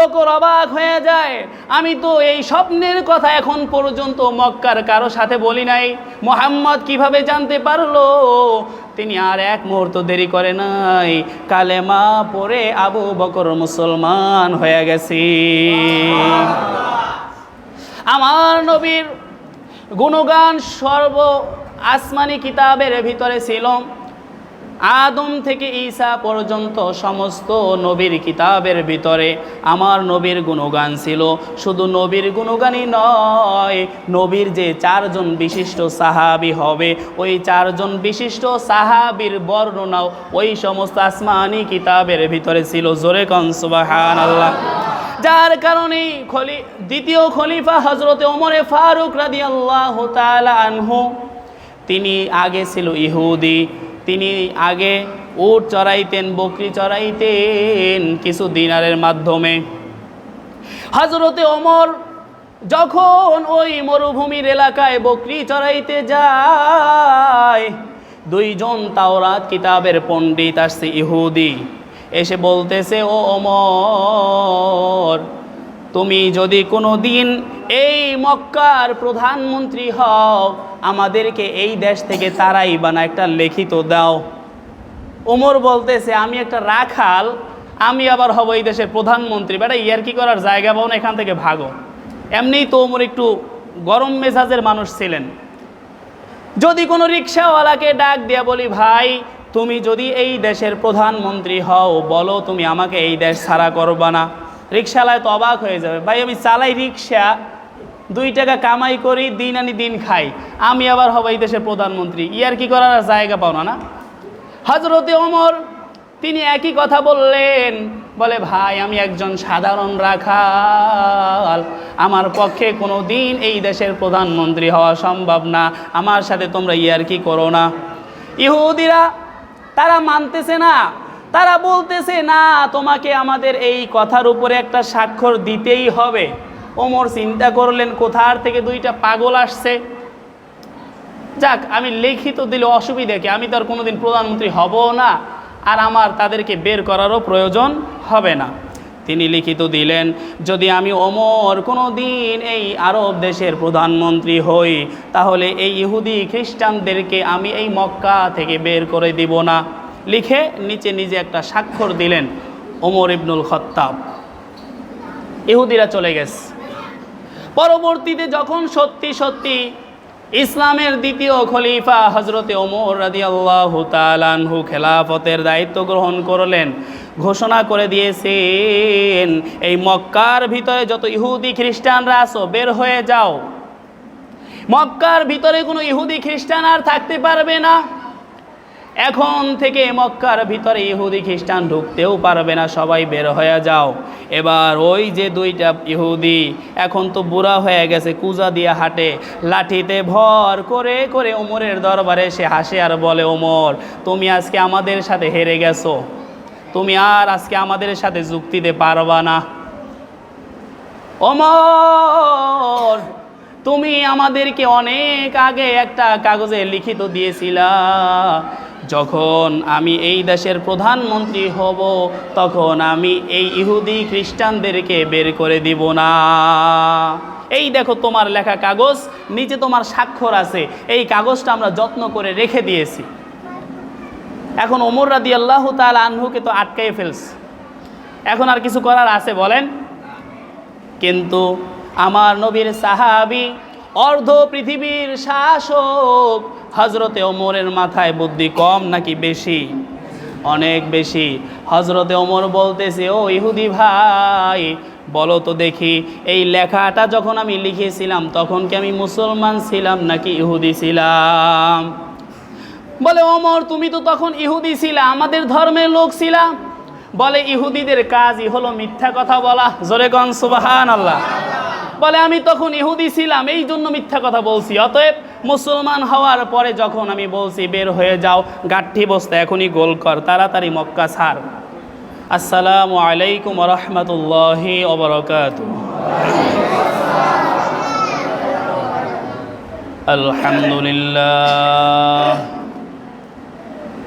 বকর অবাক হয়ে যায়। আমি তো এই স্বপ্নের কথা এখন পর্যন্ত মক্কার কারও সাথে বলি নাই। মোহাম্মদ কীভাবে জানতে পারল? তিনি আর এক মুহূর্ত দেরি করে নাই। কালেমা পরে আবু বকর মুসলমান হয়ে গেছি। আমার নবীর গুণগান সর্ব আসমানি কিতাবের ভিতরে ছিল। আদম থেকে ঈসা পর্যন্ত সমস্ত নবীর কিতাবের ভিতরে আমার নবীর গুণগান ছিল। শুধু নবীর গুণগানই নয়, নবীর যে চারজন বিশিষ্ট সাহাবি হবে, ওই চারজন বিশিষ্ট সাহাবির বর্ণনাও ওই সমস্ত আসমানি কিতাবের ভিতরে ছিল। জোরে কনসুবাহান আল্লাহ যার কারণে খলি, দ্বিতীয় খলিফা হজরতে ওমরে ফারুক রাদি আল্লাহ আনহু, তিনি আগে ছিল ইহুদি। তিনি আগে উট চড়াইতেন, বকরি চড়াইতেন কিছু দিনারের মাধ্যমে। হজরতে ওমর যখন ওই মরুভূমির এলাকায় বকরি চড়াইতে যায়, দুইজন তাওরাত কিতাবের পণ্ডিত আসছে ইহুদি। এসে বলতেছে, ও ওমর তুমি যদি কোনো দিন এই মক্কার প্রধানমন্ত্রী হও, আমাদেরকে এই দেশ থেকে তারাই বানা, একটা লিখিত দাও। ওমর বলতেছে, আমি একটা রাখাল, আমি আবার হব এই দেশের প্রধানমন্ত্রী। বেটা, ইয়ার কি করার? জায়গা পাও না, এখান থেকে ভাগো। এমনিই তো ওমর একটু গরম মেজাজের মানুষ ছিলেন। যদি কোনো রিক্সাওয়ালাকে ডাক দিয়া বলি, ভাই, তুমি যদি এই দেশের প্রধানমন্ত্রী হও, বলো তুমি আমাকে এই দেশ ছাড়া করবা না। রিক্সাওয়ালায় তো অবাক হয়ে যাবে। ভাই, আমি চালাই রিক্সা, দুই টাকা কামাই করি, দিন আনি দিন খাই। আমি আবার হব এই দেশের প্রধানমন্ত্রী। ইয়ার কি করার আর জায়গা পাও না না? হজরতে ওমর, তিনি একই কথা বললেন, বলে, ভাই, আমি একজন সাধারণ রাখাল। আমার পক্ষে কোনো দিন এই দেশের প্রধানমন্ত্রী হওয়া সম্ভব না। আমার সাথে তোমরা ইয়ার কি করো না? ইহুদিরা, তারা মানতেছে না। তারা বলতেছে, না, তোমাকে আমাদের এই কথার উপরে একটা স্বাক্ষর দিতেই হবে। ওমর চিন্তা করলেন, কোথার থেকে দুইটা পাগল আসছে? যাক, আমি লিখিত দিলে অসুবিধা কি? আমি তো আর কোনোদিন প্রধানমন্ত্রী হব না, আর আমার তাদেরকে বের করারও প্রয়োজন হবে না। তিনি লিখিত দিলেন, যদি আমি ওমর কোনো দিন এই আরব দেশের প্রধানমন্ত্রী হই, তাহলে এই ইহুদি খ্রিস্টানদেরকে আমি এই মক্কা থেকে বের করে দিব না। লিখে নিচে নিজে একটা স্বাক্ষর দিলেন ওমর ইবনুল খত্তাব। ইহুদিরা চলে গেছে। পরবর্তীতে যখন সত্যি সত্যি ইসলামের দ্বিতীয় খলিফা হজরতে ওমর রাদি আল্লাহ তালানহু খেলাফতের দায়িত্ব গ্রহণ করলেন, ঘোষণা করে দিয়েছেন, এই মক্কার ভিতরে যত ইহুদি খ্রিস্টানরা আসো বের হয়ে যাও। মক্কার ভিতরে কোনো ইহুদি খ্রিস্টান আর থাকতে পারবে না। এখন থেকে মক্কার ভিতরে ইহুদি খ্রিস্টান ঢুকতেও পারবে না, সবাই বের হয়ে যাও। এবার ওই যে দুইটা ইহুদি এখন তো বুড়া হয়ে গেছে, কুজা দিয়ে হাঁটে, লাঠিতে ভর করে করে ওমরের দরবারে সে হাসে আর বলে, ওমর, তুমি আজকে আমাদের সাথে হেরে গেছো। তুমি আর আজকে আমাদের সাথে যুক্তিতে পারবা না। ওমর, তুমি আমাদেরকে অনেক আগে একটা কাগজে লিখিত দিয়েছিলা। যখন আমি এই দেশের প্রধানমন্ত্রী হব, তখন আমি এই ইহুদি খ্রিস্টানদেরকে বের করে দিব না। এই দেখো তোমার লেখা কাগজ, নিচে তোমার স্বাক্ষর আছে। এই কাগজটা আমরা যত্ন করে রেখে দিয়েছি। এখন ওমর রাদি আল্লাহ তাল আনহুকে তো আটকাই ফেলছে। এখন আর কিছু করার আছে বলেন? কিন্তু আমার নবীর সাহাবি অর্ধ পৃথিবীর শাসক। হজরতে ওমরের মাথায় বুদ্ধি কম নাকি বেশি? অনেক বেশি। হজরতে ওমর বলতেছে, ও ইহুদি ভাই, বলো তো দেখি, এই লেখাটা যখন আমি লিখেছিলাম, তখন কি আমি মুসলমান ছিলাম নাকি ইহুদি ছিলাম? বলে, ওমর, তুমি তো তখন ইহুদি ছিলা, আমাদের ধর্মের লোক ছিলা। বলে, ইহুদিদের কাজই হলো মিথ্যা কথা বলা। জোরে গন সুবাহান আল্লাহ বলে, আমি তখন ইহুদি ছিলাম, এই জন্য মিথ্যা কথা বলছি। অতএব মুসলমান হওয়ার পরে যখন আমি বলছি, বের হয়ে যাও, গাঠি বস্তা এখনই গোল কর, তাড়াতাড়ি মক্কা ছাড়। আসসালামু আলাইকুম রহমতুল্লাহি ওবরকাত আলহামদুলিল্লাহ।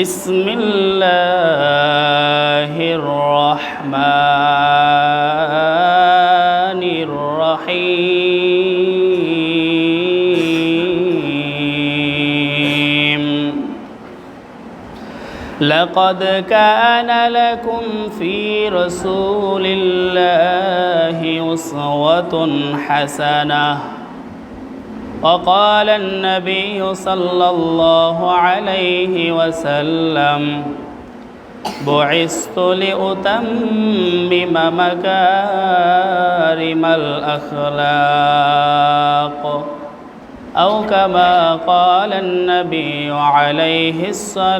بسم الله الرحمن الرحيم. لقد كان لكم في رسول الله أسوة حسنة. وقال النبي صلى الله عليه وسلم بعثت لأتمم مكارم الأخلاق. أو كما قال النبي عليه الصلاة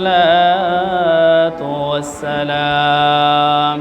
والسلام.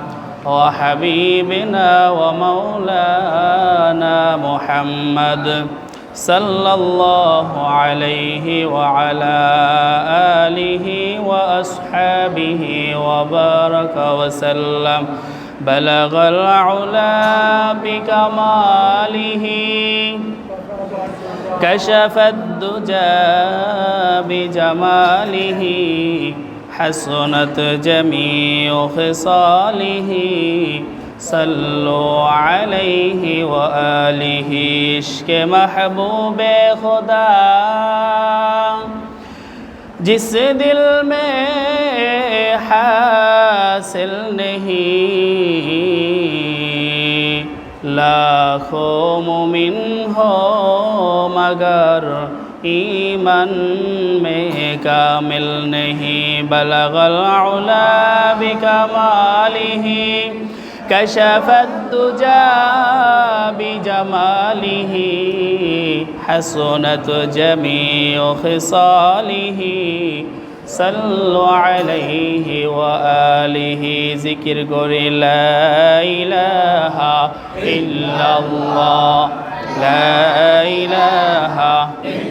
وحبيبنا ومولانا محمد صلى الله عليه وعلى آله وأصحابه وبارك وسلم. بلغ العلا بكماله. كشف الدجى بجماله. حسنت جميع خصاله صلوا عليه وآله عشق محبوب خدا. جس دل میں حاصل نہیں لاکھوں مومن ہو مگر. ایمن میں کامل نہیں بلغ العلا بکمالہ کشف الدجا بجماله. حسنت جمیع خصاله. صلوا عليه وآله. ذكر قولي لا إله إلا الله. لا إله إلا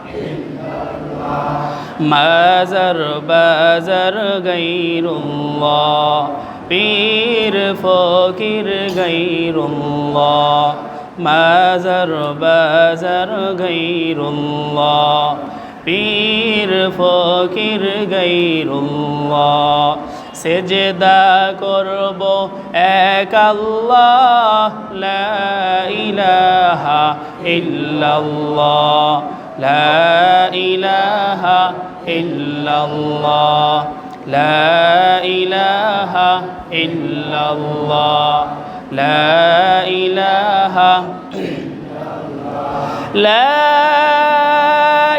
মাজার বাজার গাইরুল্লাহ, পীর ফকির গাইরুল্লাহ, মাজার বাজার গাইরুল্লাহ, পীর ফকির গাইরুল্লাহ, সেজদা করব এক আল্লাহ, লা ইলাহা ইল্লাল্লাহ, লা ইলাহা إلا الله. لا إله إلا الله. لا إله لا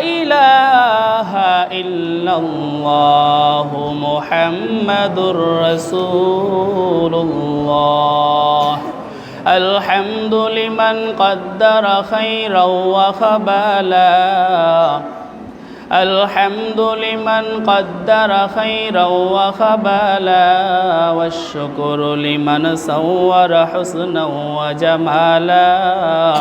إله إلا الله. محمد رسول الله. الحمد لمن قدر خيرا وخبالا الحمد لمن قدر خيرا وخبالا والشكر لمن صور حسنا وجمالا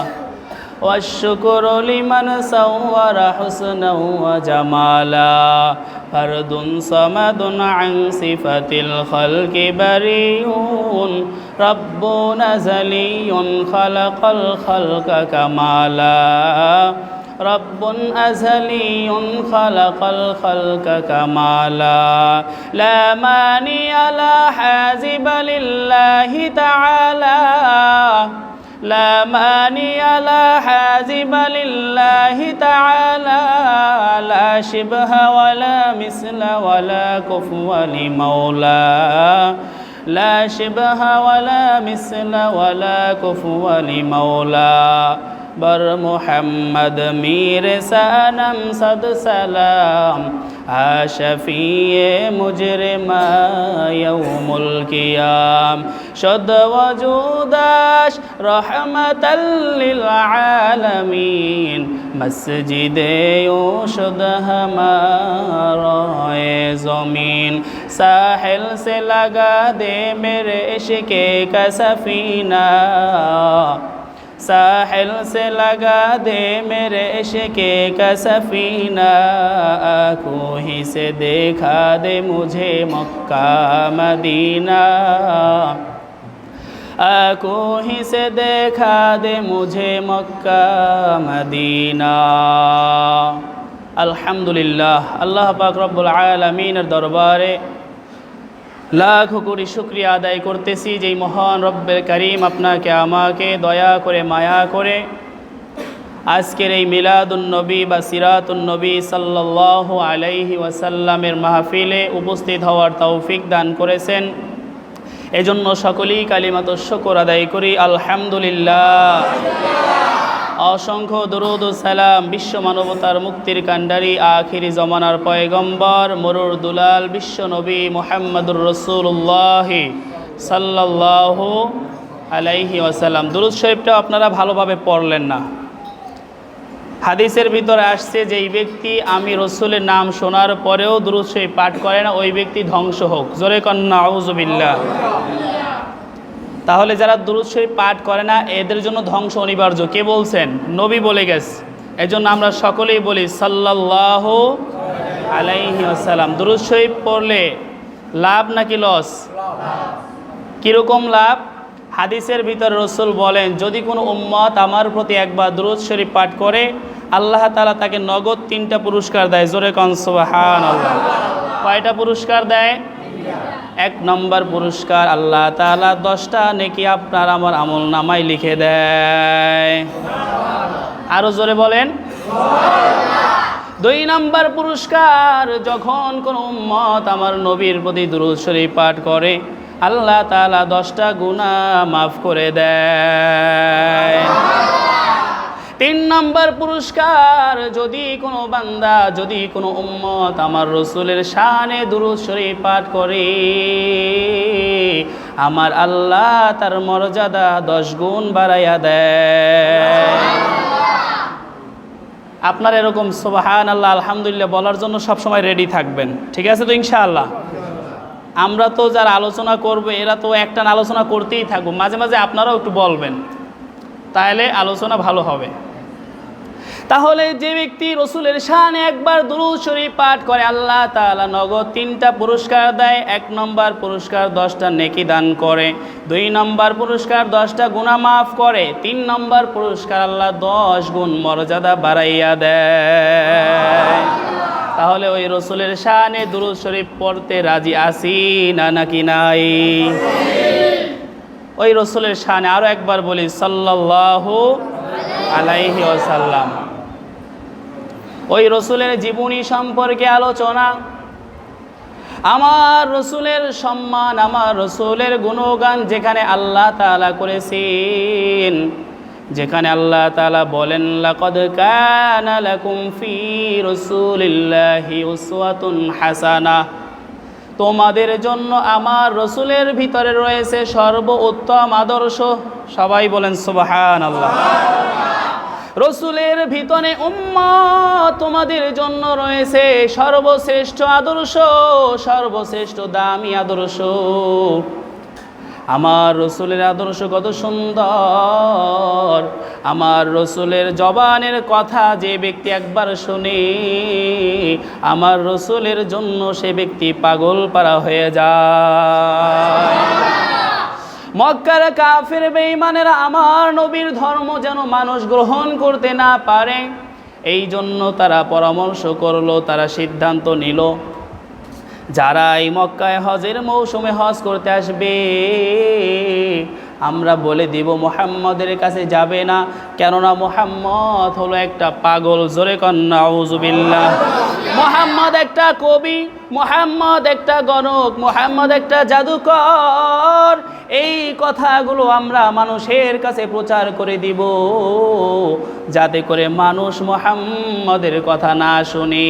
والشكر لمن صور حسنا وجمالا فرد صمد عن صفة الخلق بريء رب نزلي خلق الخلق كمالا رب أزلي خلق الخلق كمالا لا ماني لا حازب لله تعالى لا ماني لا حازب لله تعالى لا شبه ولا مثل ولا كفو لمولى لا شبه ولا مثل ولا كفو لمولى بر محمد میر سنم صد سلام شفیع مجرم یوم القیام شد وجودش رحمتا للعالمین مسجد یو شد ہمارا زمین ساحل سے لگا دے میرے عشق کا سفینہ साहिल से लगा दे मेरे इश्के का सफीना आँखों ही से देखा दे मुझे मक्का मदीना आँखों ही से देखा दे मुझे मक्का मदीना আলহামদুলিল্লাহ আল্লাহ পাক রব্বুল আলমিনের দরবারে লাখ কোটি শুক্রিয়া আদায় করতেছি যেই মহান রব্বের করিম আপনাকে, আমাকে দয়া করে, মায়া করে আজকের এই মিলাদুন্নবী বা সিরাতুন্নবী সাল্লাহ আলাইহি ওয়াসাল্লামের মাহফিলে উপস্থিত হওয়ার তৌফিক দান করেছেন। এজন্য সকলেই কালিমাত শকর আদায় করি। আলহামদুলিল্লাহ। অসংখ্য দরুদ সালাম বিশ্ব মানবতার মুক্তির কাণ্ডারি, আখিরি জমানার পয়গম্বর, মরুর দুলাল, বিশ্ব নবী মোহাম্মদুর রসুল্লাহ সাল্লাহ আলাইহি ওয়াসাল্লাম। দুরুদ শরীফটা আপনারা ভালোভাবে পড়লেন না। হাদিসের ভিতরে আসছে যে, এই ব্যক্তি আমি রসুলের নাম শোনার পরেও দুরুদ শরীফ পাঠ করে না, ওই ব্যক্তি ধ্বংস হোক। জোরে কন্যা আউজবিল্লা তাহলে যারা দুরুদ শরীফ পাঠ করে না, এদের জন্য ধ্বংস অনিবার্য। কে বলছেন? নবী বলে গেছে। এজন্য আমরা সকলেই বলি সাল্লাহ আলাইহি আসসালাম দুরুদ শরীফ পড়লে লাভ নাকি লস? কীরকম লাভ? হাদিসের ভিতরে রসুল বলেন, যদি কোনো উম্মত আমার প্রতি একবার দুরুদ শরীফ পাঠ করে, আল্লাহ তালা তাকে নগদ তিনটা পুরস্কার দেয়। জোরে কনসবাহান আল্লাহ কয়টা পুরস্কার দেয়? এক নম্বর পুরস্কার আল্লাহ তালা দশটা নেকি আপনার আমার আমল নামায় লিখে দেয়। আরও জোরে বলেন। দুই নম্বর পুরস্কার, যখন কোন উম্মত আমার নবীর প্রতি দুরুদ শরীফ পাঠ করে, আল্লাহ তালা দশটা গুণা মাফ করে দেয়। তিন নম্বর পুরস্কার, যদি কোনো বান্দা, যদি কোনো উম্মত আমার রসুলের শানে দুরুদ শরীফ পাঠ করে, আমার আল্লাহ তার মর্যাদা দশ গুণ বাড়াইয়া দেয়। আপনার এরকম সোবাহান আল্লাহ আলহামদুলিল্লাহ বলার জন্য সবসময় রেডি থাকবেন। ঠিক আছে তো ইনশাআল্লাহ? আমরা তো যারা আলোচনা করব, এরা তো একটা আলোচনা করতেই থাকব মাঝে মাঝে আপনারাও একটু বলবেন, তাহলে আলোচনা ভালো হবে। তাহলে যে ব্যক্তি রসুলের শানে একবার দুরুদ শরীফ পাঠ করে, আল্লাহ তাআলা নগদ তিনটা পুরস্কার দেয়। এক নম্বর পুরস্কার দশটা নেকি দান করে, দুই নম্বর পুরস্কার দশটা গুণা মাফ করে, তিন নম্বর পুরস্কার আল্লাহ দশ গুণ মর্যাদা বাড়াইয়া দেয়। তাহলে ওই রসুলের শানে দুরুদ শরীফ পড়তে রাজি আসি না নাকি নাই? ওই রসুলের শানে আরও একবার বলি, সাল্লাল্লাহু আলাইহি ওয়াসাল্লাম। ওই রসুলের জীবনী সম্পর্কে আলোচনা। আমার রসুলের সম্মান, আমার রসুলের গুণগান যেখানে আল্লাহ তাআলা করেছেন, যেখানে আল্লাহ তাআলা বলেন, লাকদ কানা লাকুম রাসূলিল্লাহি উসওয়াতুন হাসানাহ তোমাদের জন্য আমার রসুলের ভিতরে রয়েছে সর্ব উত্তম আদর্শ। সবাই বলেন সুবাহান আল্লাহ রসুলের ভিতরে উম্মা তোমাদের জন্য রয়েছে। সর্বশ্রেষ্ঠ আদর্শ, সর্বশ্রেষ্ঠ দামি আদর্শ। আমার রসুলের আদর্শ কত সুন্দর। আমার রসুলের জবানের কথা যে ব্যক্তি একবার শুনে, আমার রসুলের জন্য সে ব্যক্তি পাগল পারা হয়ে যায়। মক্কার কাফের বেঈমানেরা আমার নবীর ধর্ম যেন মানুষ গ্রহণ করতে না পারে এই জন্য তারা পরামর্শ করল, তারা সিদ্ধান্ত নিল, যারা এই মক্কায় হজের মৌসুমে হজ করতে আসবে আমরা বলে দিব, মোহাম্মদের কাছে যাবে না। কেননা মোহাম্মদ হলো একটা পাগল। জোরে কন্যা উজুবিল্লাহ মোহাম্মদ একটা কবি, মোহাম্মদ একটা গণক, মোহাম্মদ একটা জাদুকর। এই কথাগুলো আমরা মানুষের কাছে প্রচার করে দিব, যাতে করে মানুষ মোহাম্মদের কথা না শুনে।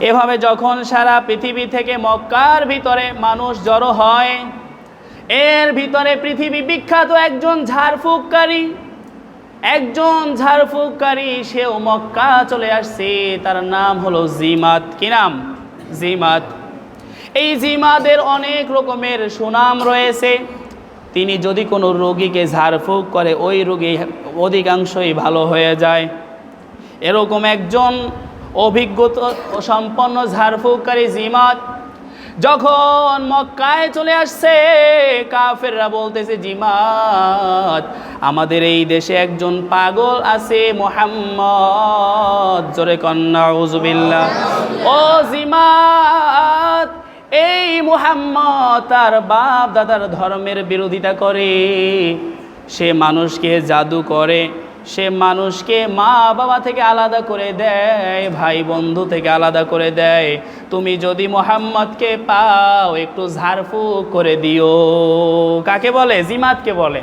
এভাবে যখন সারা পৃথিবী থেকে মক্কার ভিতরে মানুষ জড়ো হয়, এর ভিতরে পৃথিবী বিখ্যাত একজন ঝাড়ফুঁককারী একজন ঝাড়ফুঁককারী, সেও মক্কা চলে আসছে। তার নাম হলো জিমাত। কি নাম? জিমাত। এই জিমাদের অনেক রকমের সুনাম রয়েছে। তিনি যদি কোনো রোগীকে ঝাড়ফুঁক করে, ওই রোগী অধিকাংশই ভালো হয়ে যায়। এরকম একজন অভিজ্ঞতা সম্পন্ন ঝাড়ফুঁককারী জিমাত। যখন মক্কায় চলে আসছে, কাফেররা বলতেছে, জিমাত, আমাদের এই দেশে একজন পাগল আছে মোহাম্মদ। জোরে কন্যা উজবিল্লা ও জিমাত, এই মুহাম্মদ তার বাপ দাদার ধর্মের বিরোধিতা করে। সে মানুষকে জাদু করে। সে মানুষকে মা বাবা থেকে আলাদা করে দেয়, ভাই বন্ধু থেকে আলাদা করে দেয়। তুমি যদি মোহাম্মদকে পাও, একটু ঝাড়ফুঁক করে দিও। কাকে বলে? জিমাতকে বলে।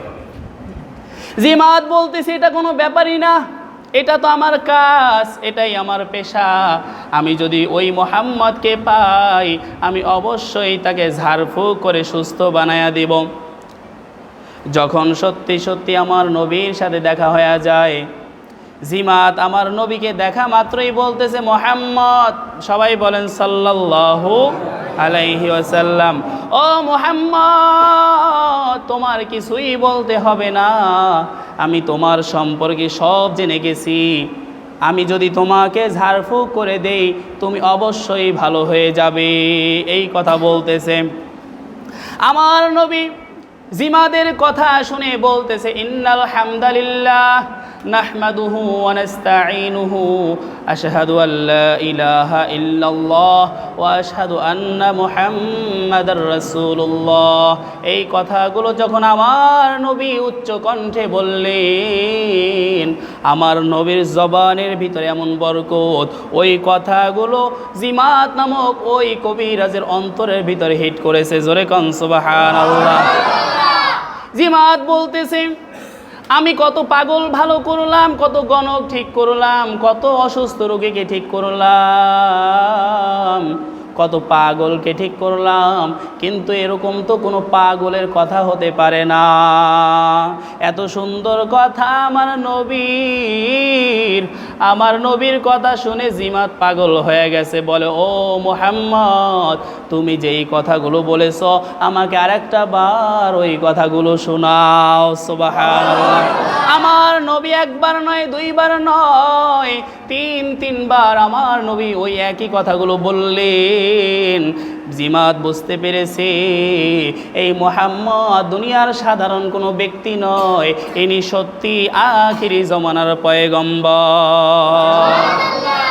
জিমাত বলতেছি, এটা কোনো ব্যাপারই না। এটা তো আমার কাজ, এটাই আমার পেশা। আমি যদি ওই মোহাম্মদকে পাই, আমি অবশ্যই তাকে ঝাড়ফুঁক করে সুস্থ বানায়া দিব। যখন সত্যি সত্যি আমার নবীর সাথে দেখা হয়ে যায়, জিমাত আমার নবীকে দেখা মাত্রই বলতেছে, মোহাম্মদ। সবাই বলেন, সাল্লাল্লাহু আলাইহি ওয়াসাল্লাম। ও মোহাম্মদ, তোমার কিছুই বলতে হবে না। আমি তোমার সম্পর্কে সব জেনে গেছি। আমি যদি তোমাকে ঝাড়ফুঁক করে দেই, তুমি অবশ্যই ভালো হয়ে যাবে। এই কথা বলতেছে। আমার নবী জিমাদের কথা শুনে বলতেছে, ইন্নাল হামদালিল্লাহ নাহমাদুহু ওয়া নাস্তাঈনুহু আশহাদু ইল্লাল্লাহ ওয়া আশহাদু আন্না মুহাম্মাদার রাসূলুল্লাহ। এই কথাগুলো যখন আমার নবী উচ্চ কণ্ঠে বললেন, আমার নবীর জবানের ভিতরে এমন বরকত, ওই কথাগুলো জিমাত নামক ওই কবিরাজের অন্তরের ভিতরে হিট করেছে। জোরে কন, সুবহানাল্লাহ। জিমাত বলতেছে, আমি কত পাগল ভালো করলাম, কত গণক ঠিক করলাম, কত অসুস্থ রোগীকে ঠিক করলাম। কত পাগলকে ঠিক করলাম, কিন্তু এরকম তো কোনো পাগলের কথা হতে পারে না। এত সুন্দর কথা আমার নবীর আমার নবীর কথা শুনে জিমাত পাগল হয়ে গেছে, বলে, ও মোহাম্মদ, তুমি যেই কথাগুলো বলেছ, আমাকে আরেকটা বার ওই কথাগুলো শোনাও। সুবহানাল্লাহ। আমার নবী একবার নয়, দুইবার নয়, তিন, তিনবার আমার নবী ওই একই কথাগুলো বললেন জিমাত বুঝতে পেরেছে, এই মোহাম্মদ দুনিয়ার সাধারণ কোনো ব্যক্তি নয়, ইনি সত্যি আখিরি জমানার পয়গম্বর।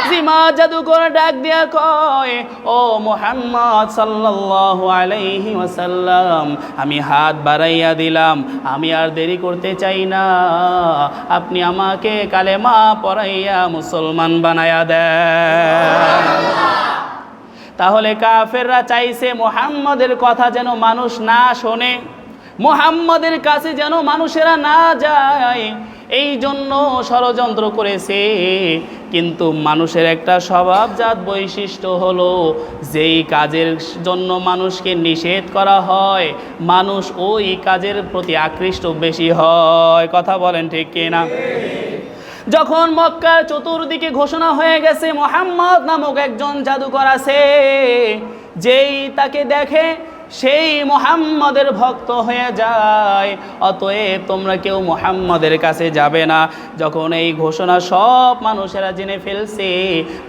জিমা জাদুকর ডাক দিয়া কয়, ও মোহাম্মদ সাল্লাল্লাহু আলাইহি ওয়াসাল্লাম, আমি হাত বাড়াইয়া দিলাম, আমি আর দেরি করতে চাই না। আপনি আমাকে কালেমা পড়াইয়া মুসলমান বানায়া দেন। তাহলে কাফেররা চাইছে মোহাম্মদের কথা যেন মানুষ না শোনে, মোহাম্মদের কাছে যেন মানুষেরা না যায়। এই জন্য ষড়যন্ত্র করেছে। কিন্তু মানুষের একটা স্বভাবজাত বৈশিষ্ট্য হলো, যেই কাজের জন্য মানুষকে নিষেধ করা হয়, মানুষ ওই কাজের প্রতি আকৃষ্ট বেশি হয়। কথা বলেন ঠিক কিনা? যখন মক্কার চতুর্দিকে ঘোষণা হয়ে গেছে, মোহাম্মদ নামক একজন জাদুকর আছে, যেই তাকে দেখে সেই মোহাম্মদের ভক্ত হয়ে যায়। অতএব তোমরা কেউ মোহাম্মদের কাছে যাবে না। যখন এই ঘোষণা সব মানুষেরা জেনে ফেলছে,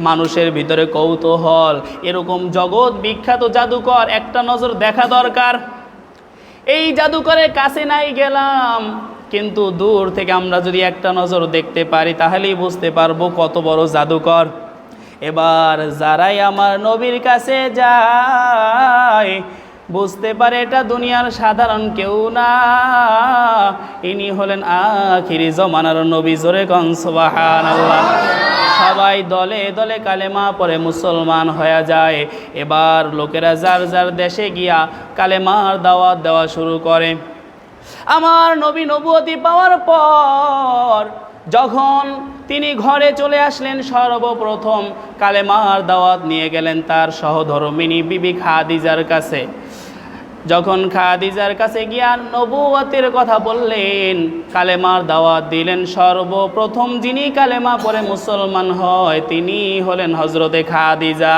মানুষের ভিতরে কৌতূহল। এরকম জগৎ বিখ্যাত জাদুকর একটা নজর দেখা দরকার। এই জাদুকরের কাছে নাই গেলাম। কিন্তু দূর থেকে আমরা যদি একটা নজর দেখতে পারি, তাহলেই বুঝতে পারব কত বড় জাদুকর। এবার যারাই আমার নবীর কাছে যায়, বুঝতে পারে এটা দুনিয়ার সাধারণ কেউ না। ইনি হলেন আখিরি জমানার নবী, জোরে কনসবাহান আল্লাহ সবাই দলে দলে কালেমা পরে মুসলমান হয়ে যায়। এবার লোকেরা যার যার দেশে গিয়া কালেমার দাওয়াত দেওয়া শুরু করে। আমার নবী নবুয়তি পাওয়ার পর যখন তিনি ঘরে চলে আসলেন, সর্বপ্রথম কালেমার দাওয়াত নিয়ে গেলেন তার সহধর্মিনী বিবি খাদিজার কাছে। যখন খাদিজার কাছে গিয়া নবুয়তের কথা বললেন, কালেমার দাওয়াত দিলেন, সর্বপ্রথম যিনি কালেমা পরে মুসলমান হয় তিনি হলেন হজরতে খাদিজা।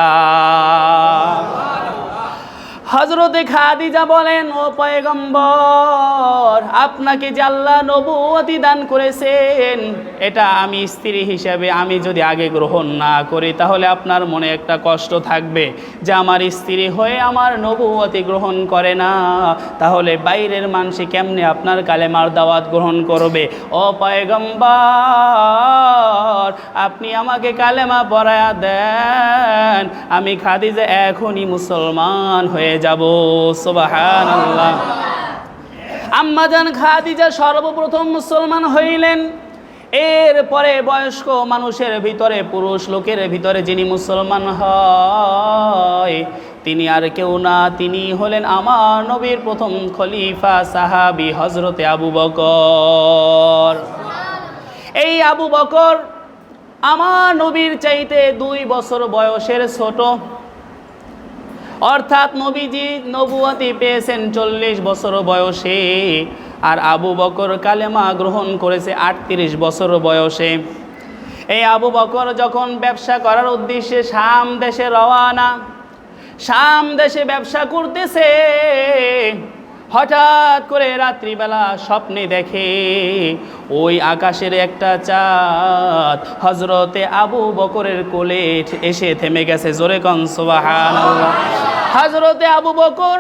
হজরতে খাদিজা বলেন, ও পয়গম্বর, আপনাকে জাল্লা নবুয়তি দান করেছেন, এটা আমি স্ত্রী হিসেবে আমি যদি আগে গ্রহণ না করি, তাহলে আপনার মনে একটা কষ্ট থাকবে যে আমার স্ত্রী হয়ে আমার নবুয়তি গ্রহণ করে না। তাহলে বাইরের মানুষে কেমনে আপনার কালেমার দাওয়াত গ্রহণ করবে? ও পয়গম্বর, আপনি আমাকে কালেমা পড়ায়া দেন, আমি খাদিজা এখনই মুসলমান হয়ে যাব আম্মাজান খাদিজা সর্বপ্রথম মুসলমান হইলেন। এরপরে বয়স্ক মানুষের ভিতরে, পুরুষ লোকের ভিতরে যিনি মুসলমান হয়, তিনি আর কেউ না। তিনি হলেন আমার নবীর প্রথম খলিফা, সাহাবি হজরতে আবু বকর। এই আবু বকর আমার নবীর চাইতে দুই বছর বয়সের ছোট। অর্থাৎ নবীজি নবুয়াতি পেয়েছেন চল্লিশ বছর বয়সে, আর আবু বকর কালেমা গ্রহণ করেছে আটত্রিশ বছর বয়সে। এই আবু বকর যখন ব্যবসা করার উদ্দেশ্যে শাম দেশে রওয়ানা, শাম দেশে ব্যবসা করতেছে, হঠাৎ করে রাত্রিবেলা স্বপ্নে দেখে ওই আকাশের একটা চাঁদ হজরতে আবু বকরের কোলে এসে থেমে গেছে। জোরে কনসবাহান হজরতে আবু বকর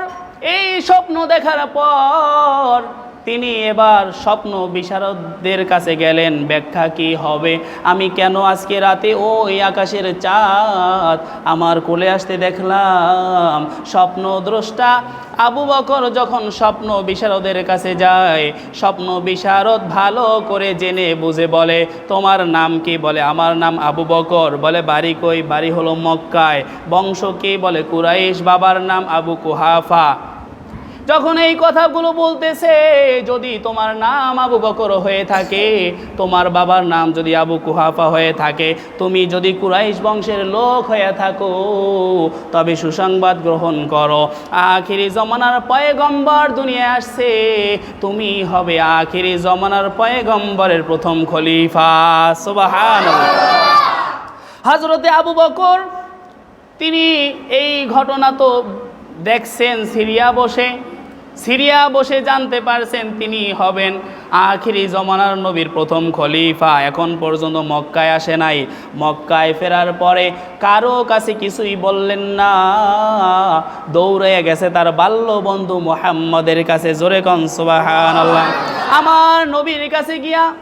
এই স্বপ্ন দেখার পর তিনি এবার স্বপ্ন বিশারদদের কাছে গেলেন, ব্যাখ্যা কি হবে? আমি কেন আজকে রাতে ওই আকাশের চাঁদ আমার কোলে আসতে দেখলাম? স্বপ্ন দ্রষ্টা আবু বকর যখন স্বপ্ন বিশারদের কাছে যায়, স্বপ্ন বিশারদ ভালো করে জেনে বুঝে বলে, তোমার নাম কি? বলে, আমার নাম আবু বকর। বলে, বাড়ি কই? বাড়ি হলো মক্কায়। বংশ কি? বলে, কুরাইশ। বাবার নাম আবু কুহাফা। যখন এই কথাগুলো বলতেছে, যদি তোমার নাম আবু বকর হয়ে থাকে, তোমার বাবার নাম যদি আবু কুহাফা হয়ে থাকে, তুমি যদি কুরাইশ বংশের লোক হয়ে থাকো, তবে সুসংবাদ গ্রহণ করো। আখিরি জমানার পয়গম্বর দুনিয়ায় আসছে, তুমি হবে আখিরি জমানার পয়গম্বরের প্রথম খলিফা। সুবাহান হজরতে আবু বকর, তিনি এই ঘটনা তো দেখছেন, সিরিয়া বসে। সিরিয়া বসে জানতে পারছেন তিনি হবেন আখিরি জমানার নবীর প্রথম খলিফা। এখন পর্যন্ত মক্কায় আসে নাই। মক্কায় ফেরার পরে কারও কাছে কিছুই বললেন না। দৌড়ে গেছে তার বাল্য বন্ধু মোহাম্মদের কাছে। জোরে কনসবাহান আমার নবীর কাছে গিয়া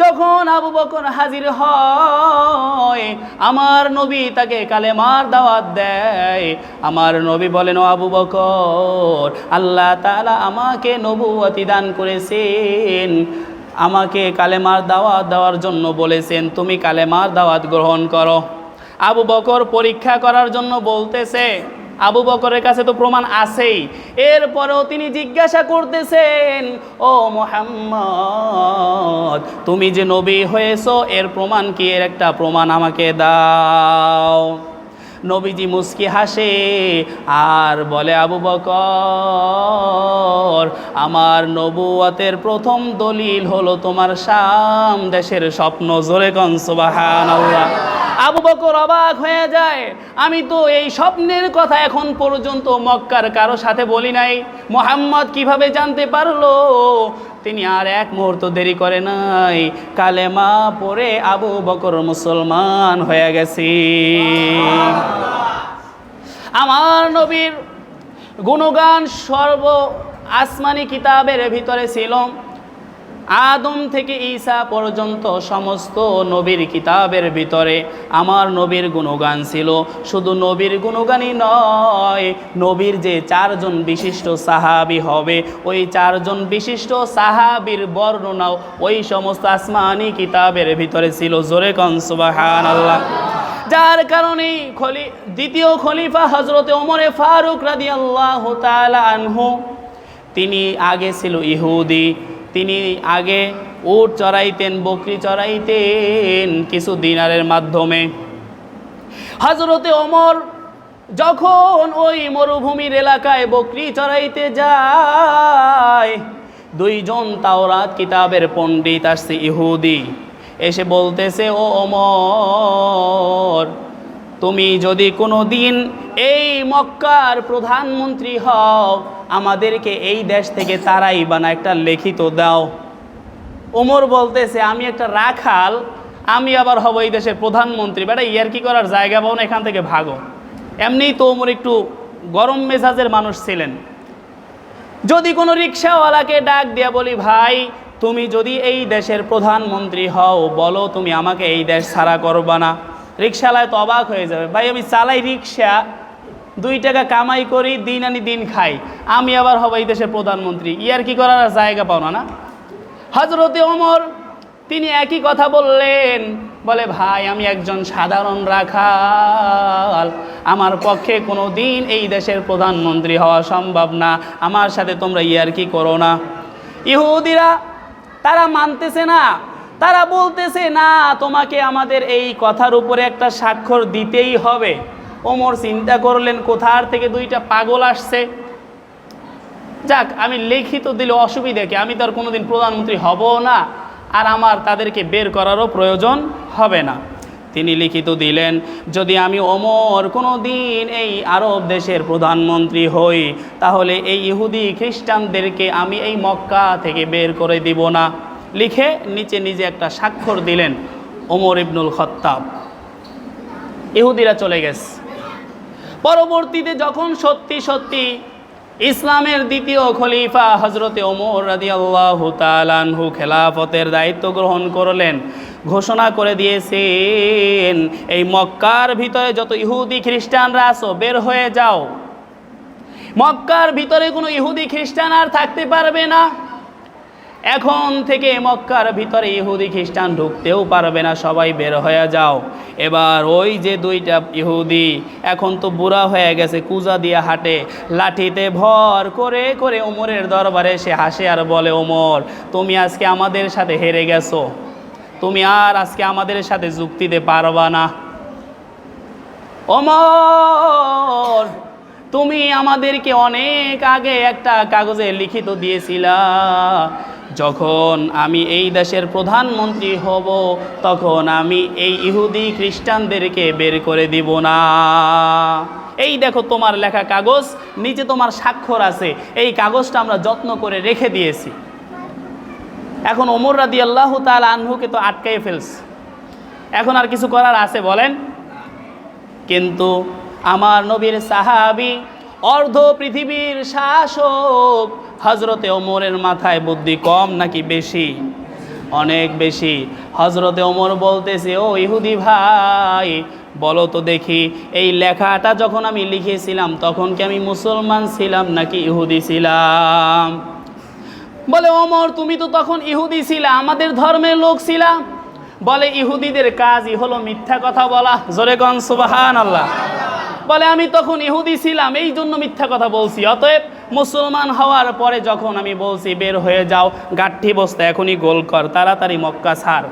যখন আবু বকর হাজির হয়, আমার নবী তাকে কালেমার দাওয়াত দেয়। আমার নবী বলেন আবু বকর, আল্লাহ তালা আমাকে নবুয়তি দান করেছেন। আমাকে কালেমার দাওয়াত দেওয়ার জন্য বলেছেন, তুমি কালেমার দাওয়াত গ্রহণ করো। আবু বকর পরীক্ষা করার জন্য বলতেছে আবু বকরের কাছে তো প্রমাণ আছেই। এরপরেও তিনি জিজ্ঞাসা করতেছেন, ও মোহাম্মদ, তুমি যে নবী হয়েছ, এর প্রমাণ কি? এর একটা প্রমাণ আমাকে দাও। নবীজি মুস্কি হাসে, আর বলে, আবু বকর, আমার নবুয়াতের প্রথম দলিল হলো তোমার শাম দেশের স্বপ্ন জোরে কনসবাহান আবু বকর অবাক হয়ে যায়। আমি তো এই স্বপ্নের কথা এখন পর্যন্ত মক্কার কারও সাথে বলি নাই। মোহাম্মদ কীভাবে জানতে পারল? তিনি আর এক মুহূর্ত দেরি করে নাই। কালেমা পরে আবু বকর মুসলমান হয়ে গেছি। আমার নবীর গুণগান সর্ব আসমানি কিতাবের ভিতরে ছিল। আদম থেকে ঈসা পর্যন্ত সমস্ত নবীর কিতাবের ভিতরে আমার নবীর গুণগান ছিল। শুধু নবীর গুণগানই নয়, নবীর যে চারজন বিশিষ্ট সাহাবি হবে, ওই চারজন বিশিষ্ট সাহাবির বর্ণনাও ওই সমস্ত আসমানি কিতাবের ভিতরে ছিল। জোরে কনসবাহান আল্লাহ যার কারণেই খলি, দ্বিতীয় খলিফা হজরতে ওমরে ফারুক রাদি আল্লাহ আনহু, তিনি আগে ছিল ইহুদি তিনি আগে উট চড়াইতেন, বকরি চড়াইতেন কিছু দিনারের মাধ্যমে। হজরতে ওমর যখন ওই মরুভূমির এলাকায় বকরি চড়াইতে যায়, দুইজন তাওরাত কিতাবের পণ্ডিত আসছে ইহুদি। এসে বলতেছে, ও ওমর, তুমি যদি কোনো দিন এই মক্কার প্রধানমন্ত্রী হও আমাদেরকে এই দেশ থেকে তারাই বানা, একটা লিখিত দাও। ওমর বলতেছে, আমি একটা রাখাল, আমি আবার হব এই দেশের প্রধানমন্ত্রী। বেটা, ইয়ার কি করার? জায়গা পাও না, এখান থেকে ভাগো। এমনিই তো ওমর একটু গরম মেজাজের মানুষ ছিলেন। যদি কোনো রিক্সাওয়ালাকে ডাক দিয়া বলি, ভাই, তুমি যদি এই দেশের প্রধানমন্ত্রী হও, বলো তুমি আমাকে এই দেশ ছাড়া করবা না। রিক্সাওয়ালায় তো অবাক হয়ে যাবে, ভাই, আমি চালাই রিক্সা। দুই টাকা কামাই করি, দিন আনি দিন খাই। আমি আবার হব এই দেশের প্রধানমন্ত্রী। ইয়ার কি করার আর জায়গা পাও না হজরতে ওমর, তিনি একই কথা বললেন, বলে, ভাই, আমি একজন সাধারণ রাখাল। আমার পক্ষে কোনো দিন এই দেশের প্রধানমন্ত্রী হওয়া সম্ভব না। আমার সাথে তোমরা ইয়ার কি করো না? ইহুদিরা, তারা মানতেছে না। তারা বলতেছে, না, তোমাকে আমাদের এই কথার উপরে একটা স্বাক্ষর দিতেই হবে। ওমর চিন্তা করলেন, কোথার থেকে দুইটা পাগল আসছে? যাক, আমি লিখিত দিলে অসুবিধা কি? আমি তো আর কোনোদিন প্রধানমন্ত্রী হব না, আর আমার তাদেরকে বের করারও প্রয়োজন হবে না। তিনি লিখিত দিলেন, যদি আমি অমর কোনো দিন এই আরব দেশের প্রধানমন্ত্রী হই, তাহলে এই ইহুদি খ্রিস্টানদেরকে আমি এই মক্কা থেকে বের করে দিব না। লিখে নিচে নিজে একটা স্বাক্ষর দিলেন ওমর ইবনুল খত্তাব। ইহুদিরা চলে গেছে। পরবর্তীতে যখন সত্যি সত্যি ইসলামের দ্বিতীয় খলিফা হজরতে ওমর রাদি আল্লাহ তালানহু খেলাফতের দায়িত্ব গ্রহণ করলেন, ঘোষণা করে দিয়েছেন, এই মক্কার ভিতরে যত ইহুদি খ্রিস্টানরা আসো বের হয়ে যাও। মক্কার ভিতরে কোনো ইহুদি খ্রিস্টান আর থাকতে পারবে না। এখন থেকে মক্কার ভিতরে ইহুদি খ্রিস্টান ঢুকতেও পারবে না, সবাই বের হয়ে যাও। এবার ওই যে দুইটা ইহুদি, এখন তো বুড়া হয়ে গেছে, কুজা দিয়ে হাঁটে, লাঠিতে ভর করে করে ওমরের দরবারে সে হাসে আর বলে ওমর তুমি আজকে আমাদের সাথে হেরে গেছো। তুমি আর আজকে আমাদের সাথে যুক্তিতে পারবা না। ওমর তুমি আমাদেরকে অনেক আগে একটা কাগজে লিখিত দিয়েছিলা। যখন আমি এই দেশের প্রধানমন্ত্রী হব, তখন আমি এই ইহুদি খ্রিস্টানদেরকে বের করে দিব না। এই দেখো তোমার লেখা কাগজ, নিচে তোমার স্বাক্ষর আছে। এই কাগজটা আমরা যত্ন করে রেখে দিয়েছি। এখন ওমর রাদি আল্লাহ তাল আনহুকে তো আটকাই ফেলছে। এখন আর কিছু করার আছে বলেন? কিন্তু আমার নবীর সাহাবি অর্ধ পৃথিবীর শাসক হজরতে ওমরের মাথায় বুদ্ধি কম নাকি বেশি? অনেক বেশি। হজরতে ওমর বলতেছে, ও ইহুদি ভাই, বলো তো দেখি, এই লেখাটা যখন আমি লিখেছিলাম, তখন কি আমি মুসলমান ছিলাম নাকি ইহুদি ছিলাম? বলে, ওমর, তুমি তো তখন ইহুদি ছিলা, আমাদের ধর্মের লোক ছিলা। বলে, ইহুদিদের কাজই হলো মিথ্যা কথা বলা। জোরে গন সুবাহান আল্লাহ বলে, আমি তখন ইহুদি ছিলাম, এই জন্য মিথ্যা কথা বলছি। অতএব মুসলমান হওয়ার পরে যখন আমি বলছি, বের হয়ে যাও গাঠি বস্তা এখনই গোল কর, তাড়াতাড়ি মক্কা ছাড়।